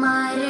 My.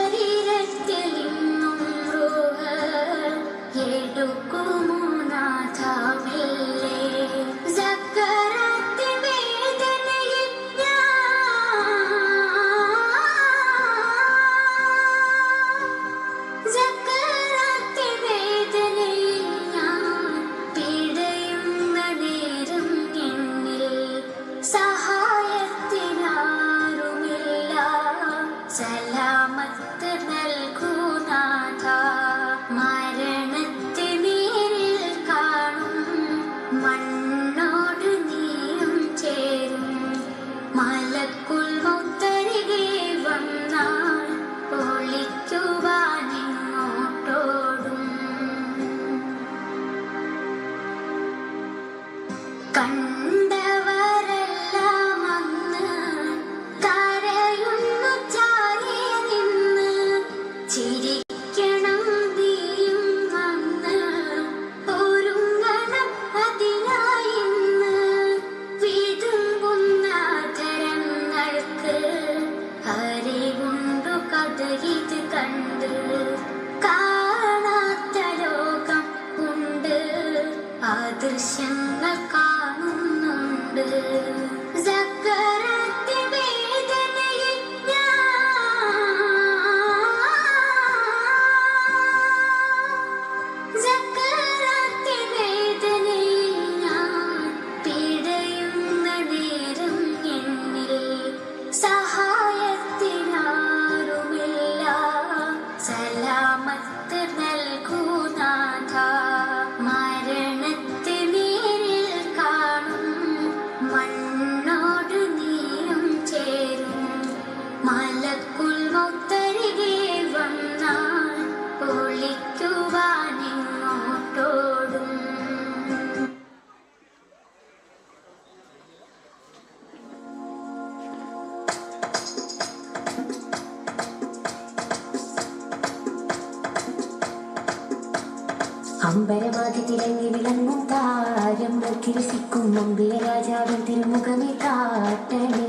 അമ്പരമാകി തിരങ്ങി വിളങ്ങും താരം കിരസിക്കും അമ്പിയ രാജാവിൻ തിരുമുഖമേ കാട്ടണേ.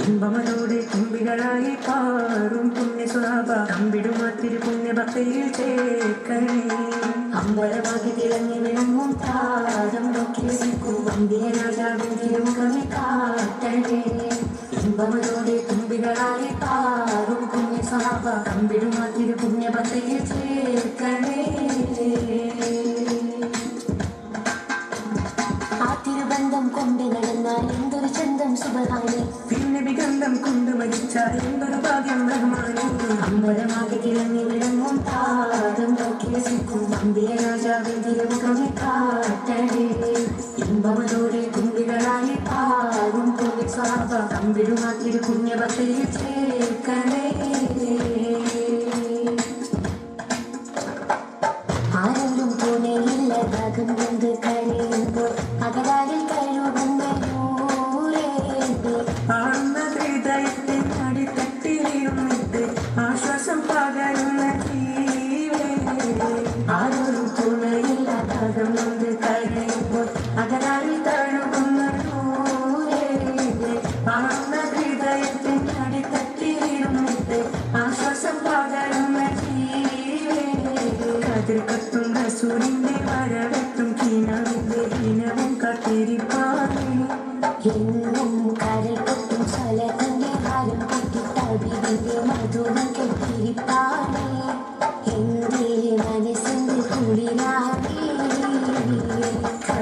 ഇമ്പമനോട് തുമ്പികളായി പാറും പുണ്യ സ്വഭാവ തമ്പിടുമാ തിരു പുണ്യ ഭക്തിയിൽ ചേക്കണേ അമ്പരമാകി തിളങ്ങി വിളങ്ങും താരം കിരസിക്കും അമ്പിയ രാജാവിൻ തിരുമുഖമേ കാട്ടണേ. ഇമ്പമനോടെ തുമ്പികളായി പാറും പുണ്യ സ്വഭാവ തമ്പിടുമാ തിരു സുബഹാനി പിന്നെ ഗന്ധം കൊണ്ട് മരിച്ച എന്തൊരു ഭാഗ്യം റഹ്മാനേ അമ്പലമാകെ തിളങ്ങി വിളങ്ങും പാദം നോക്കി രസിക്കും അമ്പിയ രാജാവിന്റെ തിരുമുഖമേ കാട്ടണേ. ഇമ്പമതോടെ തുമ്പികളായി പാറും പുണ്യ സ്വാഭ തമ്പിടുമാക്കിയൊരു പുണ്യഭക്തിയിൽ ചേർക്കണേ.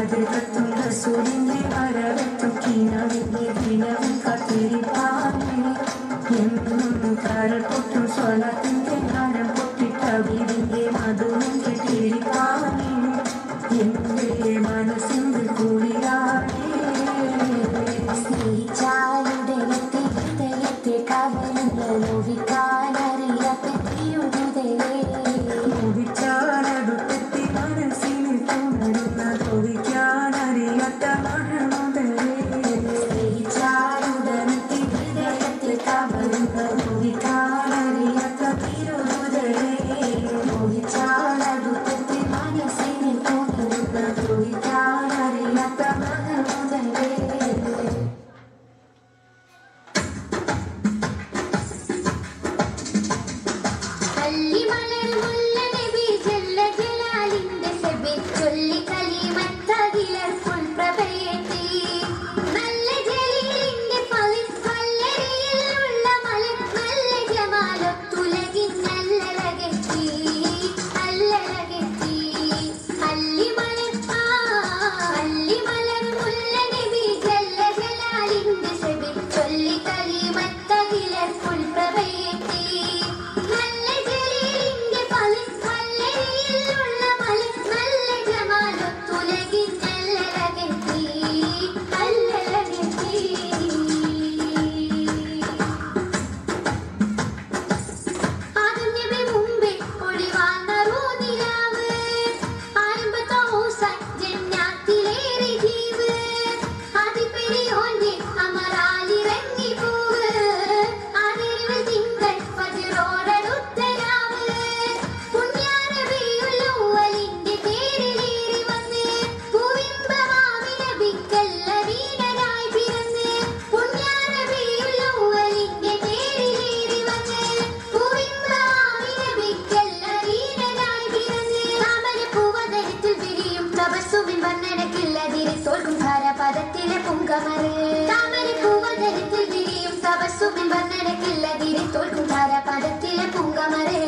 കതിർകത്തും റസൂലിന്റെ വരവെത്തും കിനാവിന്റെ ദിനവും കാത്തിരിപ്പാൻ എന്നും കരൾ പൊട്ടും സ്വലത്തിൽ അകത്തിലെ പുങ്കമറ് താമരപ്പൂവതരത്തിൽ തിരിയും തപസ്സുമിൽ വന്നടക്കില്ലതിരെ തോൽക്കും താര പദത്തിലെ പുങ്കമറ്